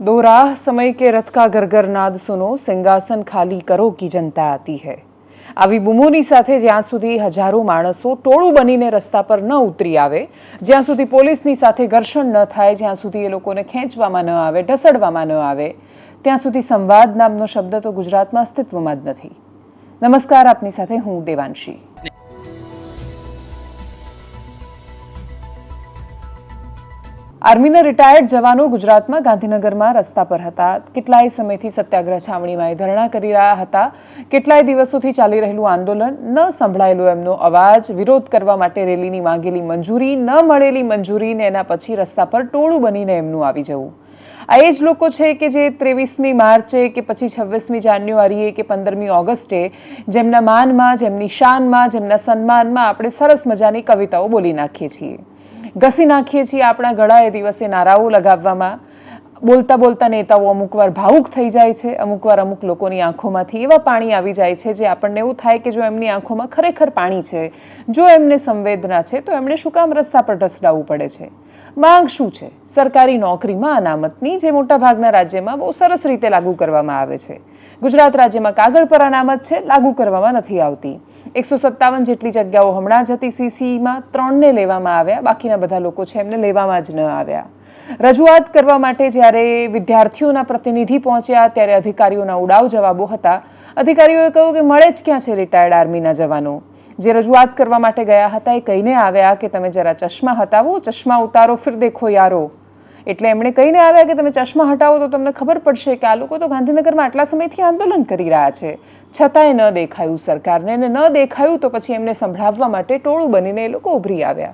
दो राह समय के रथ का गरगर नाद सुनो સિંહાસન ખાલી કરો કી જનતા આતી હૈ આવી બૂમોની સાથે જ્યાં સુધી હજારો માણસો ટોળું બનીને રસ્તા પર ન ઉતરી આવે જ્યાં સુધી પોલીસની સાથે ઘર્ષણ ન થાય જ્યાં સુધી એ લોકોને ખેંચવામાં ન આવે ઢસડવામાં ન આવે ત્યાં સુધી સંવાદ નામનો શબ્દ તો ગુજરાતમાં અસ્તિત્વમાં જ નથી નમસ્કાર આપની સાથે હું દેવાંશી આર્મીના રિટાયર્ડ જવાનો ગુજરાતમાં ગાંધીનગરમાં રસ્તા પર હતા. કેટલાય સમયથી સત્યાગ્રહ છાવણીમાં એ ધરણા કરી રહ્યા હતા. કેટલાય દિવસોથી ચાલી રહેલું આંદોલન ન સંભળાયેલો એમનો અવાજ. વિરોધ કરવા માટે રેલીની માંગેલી મંજૂરી, ન મળેલી મંજૂરી ને એના પછી રસ્તા પર ટોળું બનીને એમનું આવી જવું. આ એ જ લોકો છે કે જે ત્રેવીસમી માર્ચે કે પછી છવ્વીસમી જાન્યુઆરીએ કે પંદરમી ઓગસ્ટે જેમના માનમાં, જેમની શાનમાં, જેમના સન્માનમાં આપણે સરસ મજાની કવિતાઓ બોલી નાખીએ છીએ. ઘસી નાખીએ છીએ આપણા ગળા એ દિવસે નારાઓ લગાવવામાં. બોલતા બોલતા નેતાઓ અમુકવાર ભાવુક થઈ જાય છે. અમુકવાર અમુક લોકોની આંખોમાંથી એવા પાણી આવી જાય છે જે આપણને એવું થાય કે જો એમની આંખોમાં ખરેખર પાણી છે, જો એમને સંવેદના છે, તો એમણે શું કામ રસ્તા પર ઢસડાવવું પડે છે? માંગ શું છે? સરકારી નોકરીમાં અનામતની જે મોટાભાગના રાજ્યમાં બહુ સરસ રીતે લાગુ કરવામાં આવે છે. ગુજરાત રાજ્યમાં કાગળ પર અનામત છે, લાગુ કરવામાં નથી આવતી. એકસો સત્તાવન જેટલી જગ્યાઓ હમણાં જ હતી સીસીમાં, ત્રણને લેવામાં આવ્યા, બાકીના બધા લોકો છે એમને લેવામાં જ ન આવ્યા. રજૂઆત કરવા માટે જ્યારે વિદ્યાર્થીઓના પ્રતિનિધિ પહોંચ્યા, ત્યારે અધિકારીઓના ઉડાવ જવાબો હતા. અધિકારીઓએ કહ્યું કે મળે જ ક્યાં છે રિટાયર્ડ આર્મીના જવાનો. જે રજૂઆત કરવા માટે ગયા હતા એ કહીને આવ્યા કે તમે જરા ચશ્મા હટાવો, ચશ્મા ઉતારો, ફિર દેખો યારો. એટલે એમણે કહીને આવ્યા કે તમે ચશ્મા હટાવો તો તમને ખબર પડશે કે આ લોકો તો ગાંધીનગરમાં આટલા સમયથી આંદોલન કરી રહ્યા છે. છતાંય ન દેખાયું સરકારને અને ન દેખાયું તો પછી એમને સંભળાવવા માટે ટોળું બનીને એ લોકો ઉભરી આવ્યા.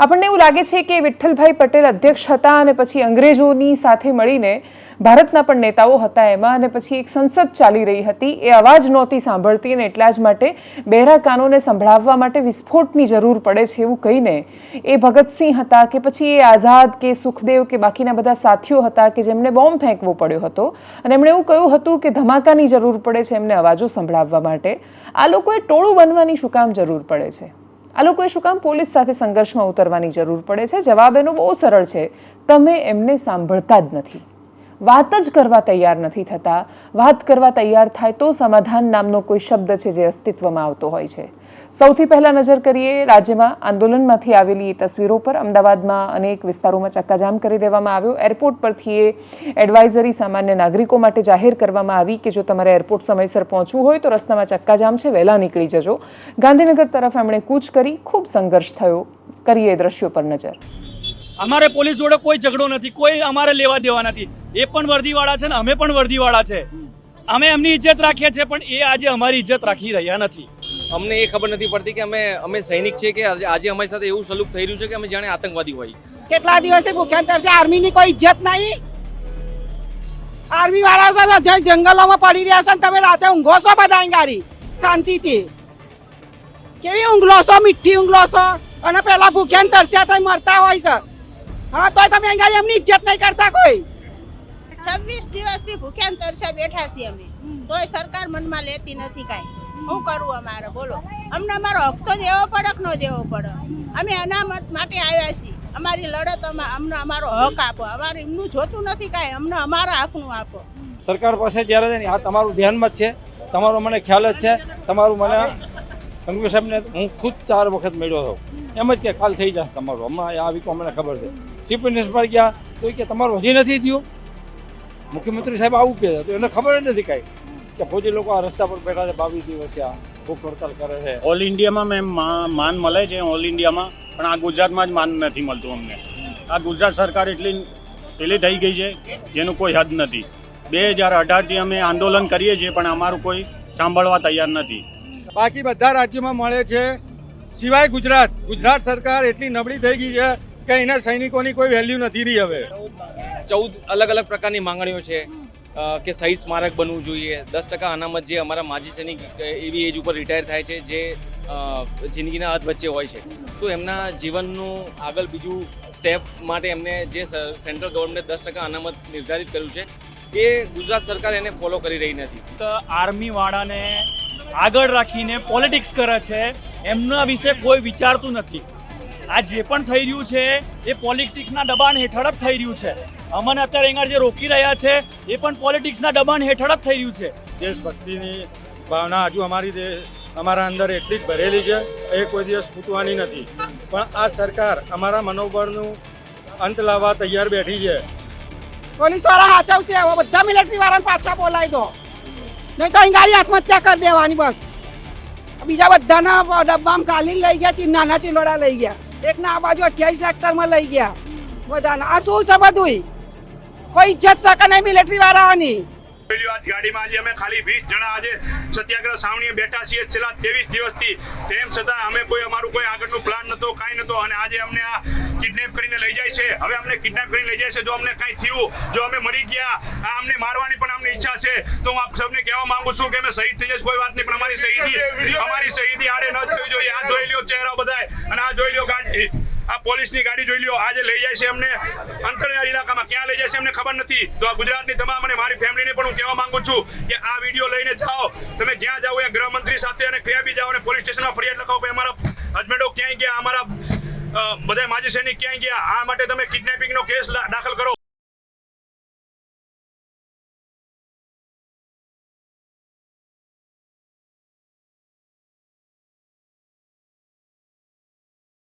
આપણને એવું લાગે છે કે વિઠ્ઠલભાઈ પટેલ અધ્યક્ષ હતા અને પછી અંગ્રેજોની સાથે મળીને ભારતના પણ નેતાઓ હતા એમાં અને પછી એક સંસદ ચાલી રહી હતી. એ અવાજ નહોતી સાંભળતી અને એટલા જ માટે બહેરા કાનોને સંભળાવવા માટે વિસ્ફોટની જરૂર પડે છે એવું કહીને એ ભગતસિંહ હતા કે પછી એ આઝાદ કે સુખદેવ કે બાકીના બધા સાથીઓ હતા કે જેમને બોમ્બ ફેંકવો પડ્યો હતો. અને એમણે એવું કહ્યું હતું કે ધમાકાની જરૂર પડે છે એમને અવાજો સંભળાવવા માટે. આ લોકોએ ટોળું બનવાની શું કામ જરૂર પડે છે? આ લોકોએ શું કામ પોલીસ સાથે સંઘર્ષમાં ઉતરવાની જરૂર પડે છે? જવાબ એનો બહુ સરળ છે. તમે એમને સાંભળતા જ નથી. વાત જ કરવા તૈયાર નથી થતા. વાત કરવા તૈયાર થાય તો સમાધાન નામનો કોઈ શબ્દ છે જે અસ્તિત્વમાં આવતો હોય છે. સૌથી પહેલા નજર કરીએ, રાજ્યમાં આંદોલનમાંથી આવેલી તસવીરો પર અમદાવાદમાં અનેક વિસ્તારોમાં ચક્કાજામ કરી દેવામાં આવ્યો. એરપોર્ટ પરથી એ એડવાઇઝરી સામાન્ય નાગરિકો માટે જાહેર કરવામાં આવી કે જો તમારે એરપોર્ટ સમયસર પહોંચવું હોય તો રસ્તામાં ચક્કાજામ છે, વહેલા નીકળી જજો. ગાંધીનગર તરફ એમણે કૂચ કરી ખૂબ સંઘર્ષ થયો. કરીએ દ્રશ્યો પર નજર. અમારે પોલીસ જોડે કોઈ ઝઘડો નથી કોઈ અમારે લેવા દેવા નથી. એ પણ વર્દીવાળા છે ને અમે પણ વર્દીવાળા છે. અમે એમની ઇજ્જત રાખીએ છીએ પણ એ આજે અમારી ઇજ્જત રાખી રહ્યા નથી. અમને એ ખબર નથી પડતી કે અમે અમે સૈનિક છીએ કે આજે આજે અમારી સાથે એવું સલુક થઈ રહ્યું છે કે અમે જાણે આતંકવાદી હોય. કેટલા દિવસે ભૂખ્યાંતર છે આર્મીની કોઈ ઇજ્જત નહીં? આર્મી વાળા તો જંગલોમાં પડી રહ્યા છે તમે રાતે ઊંઘો છો બધા ગાડી શાંતિથી. કેવી ઊંઘલો છો મીઠી ઊંઘલો છો? અને પેલા ભૂખ્યાંતર તરસ્યા થઈ મરતા હોય છે. હા તોય તમે અહીંયા એમની ઇજ્જત નહીં કરતા કોઈ. છવ્વીસ દિવસથી ભૂખ્યાન તરસ્યા બેઠા છીએ અમે. તોય સરકાર મનમાં લેતી નથી કાંઈ. શું કરવું અમારે બોલો. અમને અમારો હક તો દેવો પડે કે ન દેવો પડે? અમે અનામત માટે આવ્યા છીએ. અમારી લડત અમા- અમને અમારો હક આપો. અમારે એમનું જોતું નથી કાંઈ. અમને અમારા હકનું આપો. સરકાર પાસે જ્યારે છે ને આ તમારું ધ્યાનમાં જ છે. તમારો મને ખ્યાલ જ છે. તમારું મને અંકુર સાહેબને હું ખુદ ચાર વખત મળ્યો હતો એમ જ કે કાલ થઈ જશે તમારું. હમણાં આ વીકો મને ખબર છે. ચીફ મિનિસ્ટર ગયા તો એ કે તમારું હજી નથી થયું. મુખ્યમંત્રી સાહેબ આવું કહે તો એને ખબર જ નથી કાંઈ. કે ફોજી લોકો આ રસ્તા પર બેઠા છે બાવીસ દિવસ આ ભૂખ હડતાલ કરે છે. ઓલ ઇન્ડિયામાં મેં મા- માન મળે છે ઓલ ઇન્ડિયામાં પણ આ ગુજરાતમાં જ માન નથી મળતું અમને. આ ગુજરાત સરકાર એટલી પેલી થઈ ગઈ છે જેનું કોઈ હદ નથી. બે હજાર અઢારથી અમે આંદોલન કરીએ છીએ પણ અમારું કોઈ સાંભળવા તૈયાર નથી. બાકી બધા રાજ્યોમાં મળે છે. સિવાય ગુજરાત. ગુજરાત સરકાર એટલી નબળી થઈ ગઈ છે કે એના સૈનિકોની કોઈ વેલ્યુ નથી રહી હવે. ચૌદ અલગ અલગ પ્રકારની માંગણીઓ છે કે સહી સ્મારક બનવું જોઈએ. દસ ટકા અનામત જે અમારા માજી સૈનિક એવી એજ ઉપર રિટાયર થાય છે જે જિંદગીના હાથ વચ્ચે હોય છે. તો એમના જીવનનું આગળ બીજું સ્ટેપ માટે એમને જે સેન્ટ્રલ ગવર્મેન્ટે દસ ટકા અનામત નિર્ધારિત કર્યું છે એ ગુજરાત સરકાર એને ફોલો કરી રહી નથી. તો આર્મીવાળાને આગળ રાખીને પોલિટિક્સ કરે છે એમના વિશે કોઈ વિચારતું નથી. આ જે પણ થઈ રહ્યું છે એ પોલિટિક્સના દબાણ હેઠળ જ થઈ રહ્યું છે. અમને અત્યારે અહીંયા જે રોકી રહ્યા છે એ પણ પોલિટિક્સના દબાણ હેઠળ જ થઈ રહ્યું છે. દેશભક્તિની ભાવના હજુ અમારી અમારા અંદર એટલી જ ભરેલી છે એ કોઈ દિવસ ફૂટવાની નથી. પણ આ સરકાર અમારા મનોબળનું અંત લાવવા તૈયાર બેઠી છે. પોલીસવાળા હાચવશે હવે બધા મિલિટરી વાળાને પાછા બોલાવી દો. નહીં તો અહીં ગાડી આત્મહત્યા કરી દેવાની બસ. બીજા બધાના ડબ્બામાં કાલી લઈ ગયા છે નાના ચિલોડા લઈ ગયા. એકના આ બાજુ અઠ્યાવીસ સેક્ટરમાં લઈ ગયા. બધાને. આ શું છે બધું કોઈ ઇજ્જત શકે નહીં મિલિટરી વાળાની. પેલી વાત ગાડીમાં આજે અમે ખાલી વીસ જણા આજે સત્યાગ્રહ સાવણીએ બેઠા છીએ. છેલ્લા ત્રેવીસ દિવસથી તેમ છતાં અમે કોઈ અમારું કોઈ આગળનું પ્લાન નતો કાંઈ નતો અને આજે અમને આ કિડનેપ કરીને લઈ જાય છે. હવે અમને કિડનેપ કરીને લઈ જાય છે. જો અમને કાંઈ થયું જો અમે મરી ગયા આ અમને મારવાની પણ અમને ઈચ્છા છે તો હું આપ સૌને કહેવા માંગુ છું કે અમે શહીદ થઈ જશે કોઈ વાત નહીં પણ અમારી શહીદી અમારી શહીદી આડે ન જોઈ જોઈએ. આ જોઈ લ્યો ચહેરા બધાય. અને આ જોઈ લ્યો ગાડી આ પોલીસની ગાડી જોઈ લ્યો. આજે લઈ જાય છે અમને અંતરિયાળ ઇલાકામાં. ક્યાં લઈ જાય છે અમને ખબર નથી. તો આ ગુજરાતની તમામ અને હું કહેવા માંગુ છું કે આ વીડિયો લઈને જાઓ. તમે જ્યાં જાઓ એ ગૃહમંત્રી સાથે અને ક્યાં બી જાઓ અને પોલીસ સ્ટેશનમાં ફરિયાદ લખાવો ભાઈ અમારા હસબન્ડો ક્યાંય ગયા, અમારા બધા માજી સૈનિક ક્યાંય ગયા, આ માટે તમે કિડનેપિંગનો કેસ દાખલ કરો.